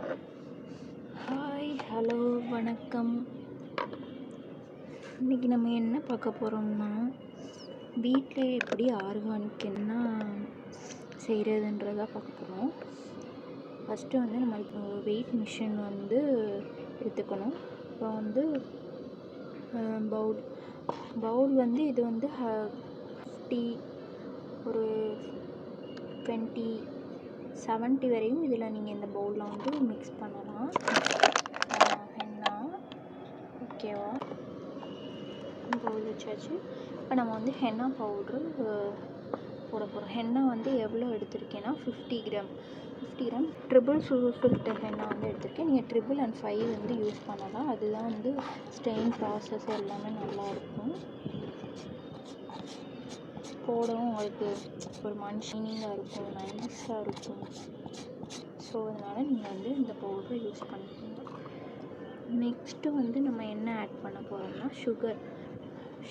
Hi hello வணக்கம். இன்றைக்கி நம்ம என்ன பார்க்க போகிறோம்னா வீட்டில் எப்படி ஆர்கானிக் என்ன செய்கிறதுன்றதா பார்க்க போகிறோம் ஃபஸ்ட்டு வந்து நம்ம இப்போ வெயிட் மிஷின் வந்து எடுத்துக்கணும். அப்புறம் வந்து பவுல் பவுல் வந்து இது வந்து ஃபிஃப்டி ஒரு டுவெண்ட்டி செவன்ட்டி வரையும் இதில் நீங்கள் இந்த பவுலில் வந்து மிக்ஸ் பண்ணலாம். ஹென்னா ஓகேவா? பவுல் வச்சாச்சு. இப்போ நம்ம வந்து ஹென்னா பவுட்ரு போட போகிறோம் ஹென்னா வந்து எவ்வளோ எடுத்திருக்கேன்னா fifty gram fifty gram triple filter henna வந்து எடுத்திருக்கேன். நீங்கள் ட்ரிபிள் அண்ட் ஃபைவ் வந்து யூஸ் பண்ணலாம். அதுதான் வந்து ஸ்டெயின் ப்ராசஸ் எல்லாமே நல்லாயிருக்கும் போடவும் உங்களுக்கு ஒரு மன்ஷீனிங்காக இருக்கும் நைஸாக இருக்கும். ஸோ அதனால் நீங்கள் வந்து இந்த பவுடரை யூஸ் பண்ணிக்கோங்க. நெக்ஸ்ட்டு வந்து நம்ம என்ன ஆட் பண்ண போகிறோம்னா சுகர்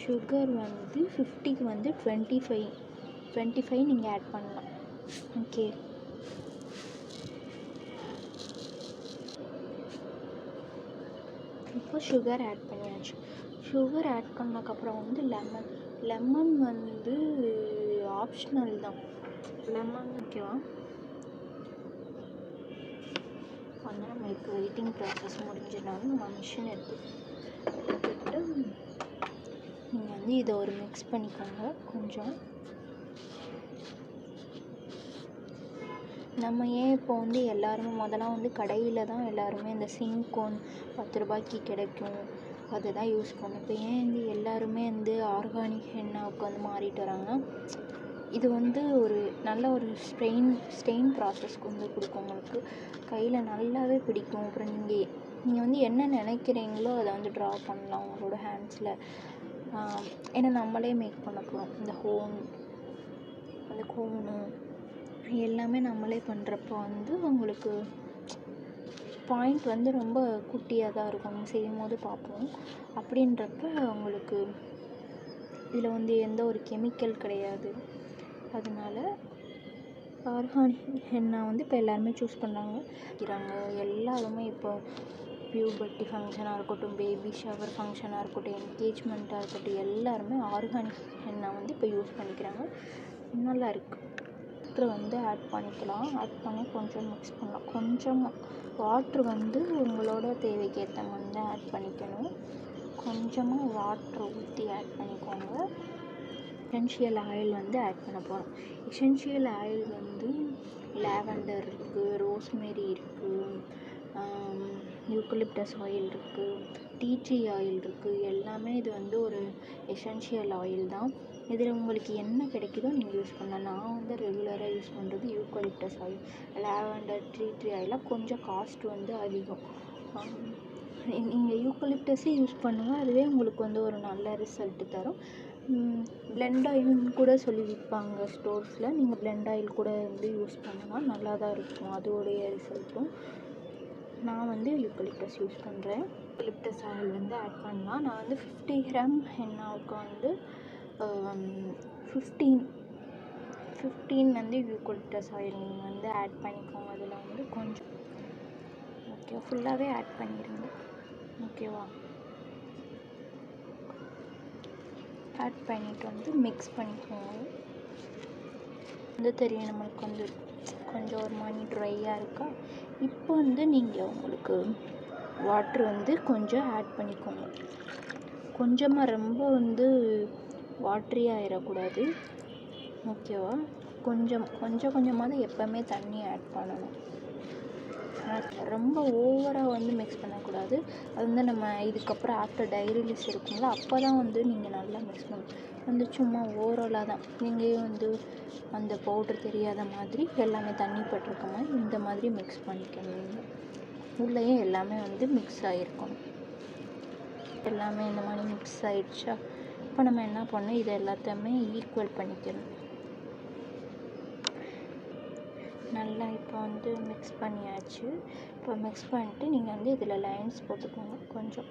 சுகர் வந்து ஃபிஃப்டிக்கு வந்து டுவெண்ட்டி ஃபைவ் டுவெண்ட்டி ஃபைவ் நீங்கள் ஆட் பண்ணலாம். ஓகே இப்போ சுகர் ஆட் பண்ணியாச்சு. சுகர் ஆட் பண்ணதுக்கப்புறம் வந்து லெமன் லெமன் வந்து ஆப்ஷனல் தான். லெமன் ஓகேவா வந்து நம்மளுக்கு வெயிட்டிங் ப்ராசஸ் முடிஞ்சதுனால நம்ம மிஷின் எடுத்து எடுத்துக்கிட்டு நீங்கள் வந்து இதை ஒரு மிக்ஸ் பண்ணிக்கோங்க கொஞ்சம். நம்ம ஏன் இப்போ வந்து எல்லாருமே முதல்ல வந்து கடையில் தான் எல்லாருமே இந்த சிங்கோன் பத்து ரூபாய்க்கு கிடைக்கும். அதை தான் யூஸ் பண்ணோம். இப்போ ஏன் வந்து எல்லாருமே வந்து ஆர்கானிக் ஹென்னாவுக்கு வந்து மாறிட்டு வராங்கன்னா இது வந்து ஒரு நல்ல ஒரு ஸ்ட்ரெயின் ஸ்ட்ரெயின் ப்ராசஸ்க்கு வந்து கொடுக்கும் உங்களுக்கு. கையில் நல்லாவே பிடிக்கும். அப்புறம் நீங்கள் நீங்கள் வந்து என்ன நினைக்கிறீங்களோ அதை வந்து ட்ரா பண்ணலாம் உங்களோட ஹேண்ட்ஸில் ஏன்னா நம்மளே மேக் பண்ண போகிறோம் இந்த ஹோம் அந்த கோனு எல்லாமே நம்மளே பண்ணுறப்போ வந்து உங்களுக்கு பாயிண்ட் வந்து ரொம்ப குட்டியாக தான் இருக்கும். நம்ம செய்யும் போது பார்ப்போம். அப்படின்றப்ப உங்களுக்கு இதில் வந்து எந்த ஒரு கெமிக்கல் கிடையாது. அதனால ஆர்கானிக் ஹென்னா வந்து இப்போ எல்லாருமே சூஸ் பண்ணுறாங்க வைக்கிறாங்க. எல்லாருமே இப்போ பியூபர்ட்டி ஃபங்க்ஷனாக இருக்கட்டும் பேபி ஷவர் ஃபங்க்ஷனாக இருக்கட்டும் என்கேஜ்மெண்ட்டாக இருக்கட்டும் எல்லாருமே ஆர்கானிக் ஹென்னா வந்து இப்போ யூஸ் பண்ணிக்கிறாங்க. நல்லா இருக்குது வாட்ரு வந்து ஆட் பண்ணிக்கலாம். ஆட் பண்ணி கொஞ்சம் மிக்ஸ் பண்ணலாம். கொஞ்சமாக வாட்ரு வந்து உங்களோட தேவைக்கு ஏற்ற மாதிரி தான் ஆட் பண்ணிக்கணும். கொஞ்சமாக வாட்ரு ஊற்றி ஆட் பண்ணிக்கோங்க. எசென்ஷியல் ஆயில் வந்து ஆட் பண்ண போகிறோம் எசென்ஷியல் ஆயில் வந்து லாவெண்டர் இருக்குது ரோஸ்மெரி இருக்குது யூக்கலிப்டஸ் ஆயில் இருக்குது டீச்சி ஆயில் இருக்குது எல்லாமே இது வந்து ஒரு எசென்ஷியல் ஆயில் தான். இதில் உங்களுக்கு என்ன கிடைக்குதோ நீங்கள் யூஸ் பண்ணலாம். நான் வந்து ரெகுலராக யூஸ் பண்ணுறது eucalyptus oil lavender tree tree ஆயிலாம் கொஞ்சம் காஸ்ட் வந்து அதிகம். நீங்கள் யூக்கலிப்டஸே யூஸ் பண்ணுங்கள் அதுவே உங்களுக்கு வந்து ஒரு நல்ல ரிசல்ட்டு தரும். பிளெண்ட் ஆயில்னு கூட சொல்லி விற்பாங்க ஸ்டோர்ஸில் நீங்கள் பிளெண்ட் ஆயில் கூட வந்து யூஸ் பண்ணலாம். நல்லா தான் இருக்கும். அதோடைய ரிசல்ட்டும் நான் வந்து யூக்கலிப்டஸ் யூஸ் பண்ணுறேன் யூக்கலிப்டஸ் ஆயில் வந்து ஆட் பண்ணலாம். நான் வந்து ஃபிஃப்டி கிராம் எண்ணெய்க்கு வந்து Um, ஃபிஃப்டீன் ஃபிஃப்டீன் வந்து யூக்கலிப்டஸ் ஆயில் நீங்கள் வந்து ஆட் பண்ணிக்கோங்க. அதில் வந்து கொஞ்சம் ஓகே ஃபுல்லாகவே ஆட் பண்ணிடுங்க. ஓகேவா ஆட் பண்ணிவிட்டு வந்து மிக்ஸ் பண்ணிக்கோங்க. வந்து தெரியும் நம்மளுக்கு வந்து கொஞ்சம் ஒரு மாதிரி ட்ரையாக இருக்கா? இப்போ வந்து நீங்கள் உங்களுக்கு வாட்ரு வந்து கொஞ்சம் ஆட் பண்ணிக்கோங்க. கொஞ்சமாக ரொம்ப வந்து வாட்ரியாக ஆகிடக்கூடாது ஓகேவா? கொஞ்சம் கொஞ்சம் கொஞ்சமாக தான் எப்போவுமே தண்ணி ஆட் பண்ணணும். ரொம்ப ஓவராக வந்து மிக்ஸ் பண்ணக்கூடாது. அது வந்து நம்ம இதுக்கப்புறம் ஆஃப்டர் டைரிலிஸ் இருக்குங்களா அப்போ தான் வந்து நீங்கள் நல்லா மிக்ஸ் பண்ணணும். வந்து சும்மா ஓவராலாக தான். நீங்களே வந்து அந்த பவுட்ரு தெரியாத மாதிரி எல்லாமே தண்ணி பட்டிருக்க மாதிரி இந்த மாதிரி மிக்ஸ் பண்ணிக்கணும் உள்ளேயே எல்லாமே வந்து மிக்ஸ் ஆகிருக்கணும் எல்லாமே இந்த மாதிரி மிக்ஸ் ஆகிடுச்சா இப்போ நம்ம என்ன பண்ணணும்? இது எல்லாத்தையுமே ஈக்குவல் பண்ணிக்கணும். நல்லா இப்போ வந்து மிக்ஸ் பண்ணியாச்சு. இப்போ மிக்ஸ் பண்ணிட்டு நீங்கள் வந்து இதில் லைன்ஸ் போட்டுக்கோங்க கொஞ்சம்.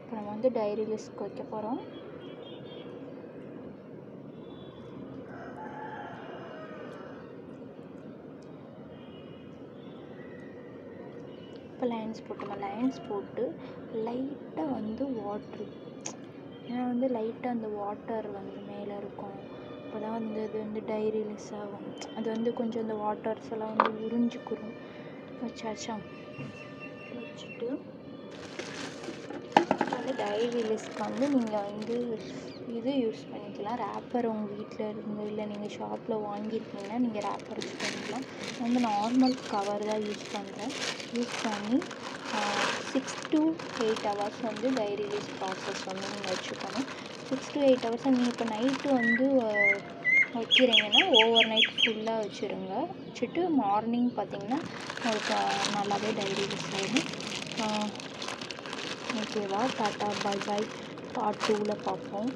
இப்போ நம்ம வந்து டைரி லிஸ்ட் வைக்க போகிறோம் இப்போ லைன்ஸ் போட்டோமா லைன்ஸ் போட்டு லைட்டாக வந்து வாட்ரு ஏன்னா வந்து லைட்டாக அந்த வாட்டர் வந்து மேலே இருக்கும். அப்போ தான் வந்து அது வந்து டை ரிலீஸ் ஆகும். அது வந்து கொஞ்சம் அந்த வாட்டர்ஸ் எல்லாம் வந்து உறிஞ்சிக்கிறோம் வச்சாச்சா வச்சுட்டு வந்து டை ரிலீஸ்க்கு வந்து நீங்கள் வந்து இது யூஸ் பண்ணிக்கலாம். ரேப்பர் உங்கள் வீட்டில் இருந்து இல்லை நீங்கள் ஷாப்பில் வாங்கியிருக்கீங்கன்னா நீங்கள் ரேப்பர் யூஸ் பண்ணிக்கலாம். வந்து நார்மல் கவர் தான் யூஸ் பண்ணுறேன் யூஸ் பண்ணி சிக்ஸ் டு எயிட் ஹவர்ஸ் வந்து டை ரிலீஸ் ப்ராசஸ் வந்து நீங்கள் வச்சுக்கணும். சிக்ஸ் டு எயிட் ஹவர்ஸ் நீங்கள் இப்போ நைட்டு வந்து வைக்கிறீங்கன்னா ஓவர் நைட் ஃபுல்லாக வச்சுருங்க. வச்சுட்டு மார்னிங் பார்த்தீங்கன்னா உங்களுக்கு நல்லாவே டை ரிலீஸ் ஆகிடும் ஓகேவா டாட்டா பாய் பாய் பார்ட் டூவில் பார்ப்போம்